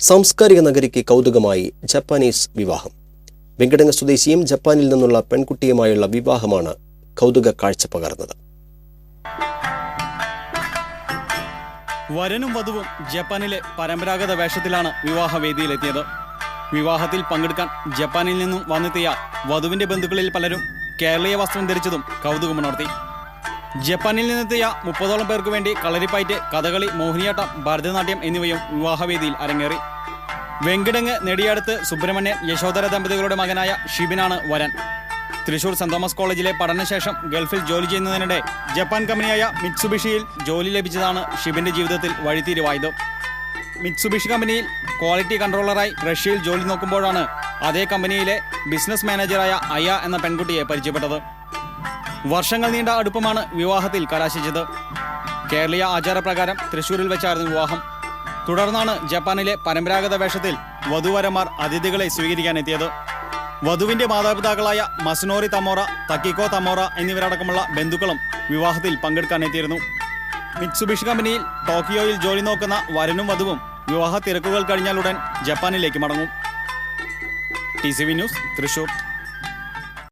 സാംസ്കാരിക നഗരിക്ക് കൗതുകമായി ജപ്പാനീസ് വിവാഹം. വെങ്കടങ്ങ സ്വദേശിയും ജപ്പാനിൽ നിന്നുള്ള പെൺകുട്ടിയുമായുള്ള വിവാഹമാണ് കൗതുക കാഴ്ച പകർന്നത്. വരനും വധുവും ജപ്പാനിലെ പരമ്പരാഗത വേഷത്തിലാണ് വിവാഹവേദിയിലെത്തിയത്. വിവാഹത്തിൽ പങ്കെടുക്കാൻ ജപ്പാനിൽ നിന്നും വന്നെത്തിയ വധുവിന്റെ ബന്ധുക്കളിൽ പലരും കേരളീയ വസ്ത്രം ധരിച്ചതും കൗതുകമുണർത്തി. ജപ്പാനിൽ നിന്നെത്തിയ മുപ്പതോളം പേർക്ക് വേണ്ടി കളരിപ്പയറ്റ് കഥകളി മോഹിനിയാട്ടം ഭരതനാട്യം എന്നിവയും വിവാഹവേദിയിൽ അരങ്ങേറി. വെങ്കിടങ്ങ് നെടിയടുത്ത് സുബ്രഹ്മണ്യൻ യശോധര ദമ്പതികളുടെ മകനായ ഷിബിനാണ് വരൻ. തൃശൂർ സെന്റ് തോമസ് കോളേജിലെ പഠനശേഷം ഗൾഫിൽ ജോലി ചെയ്യുന്നതിനിടെ ജപ്പാൻ കമ്പനിയായ മിറ്റ്സുബിഷിയിൽ ജോലി ലഭിച്ചതാണ് ഷിബിന്റെ ജീവിതത്തിൽ വഴിത്തിരിവായത് മിറ്റ്സുബിഷി കമ്പനിയിൽ ക്വാളിറ്റി കൺട്രോളറായി റഷ്യയിൽ ജോലി നോക്കുമ്പോഴാണ് അതേ കമ്പനിയിലെ ബിസിനസ് മാനേജറായ അയ എന്ന പെൺകുട്ടിയെ പരിചയപ്പെട്ടത്. വർഷങ്ങൾ നീണ്ട അടുപ്പമാണ് വിവാഹത്തിൽ കലാശിച്ചത്. കേരളീയ ആചാരപ്രകാരം തൃശൂരിൽ വെച്ചായിരുന്നു വിവാഹം. തുടർന്നാണ് ജപ്പാനിലെ പരമ്പരാഗത വേഷത്തിൽ വധുവരന്മാർ അതിഥികളെ സ്വീകരിക്കാനെത്തിയത് വധുവിന്റെ മാതാപിതാക്കളായ മസ്നോറി തമോറ തക്കിക്കോ തമോറ എന്നിവരടക്കമുള്ള ബന്ധുക്കളും വിവാഹത്തിൽ പങ്കെടുക്കാനെത്തിയിരുന്നു മിറ്റ്സുബിഷി കമ്പനിയിൽ ടോക്കിയോയിൽ ജോലി നോക്കുന്ന വരനും വധുവും വിവാഹ തിരക്കുകൾ കഴിഞ്ഞാലുടൻ ജപ്പാനിലേക്ക് മടങ്ങും. T C V news Thrissur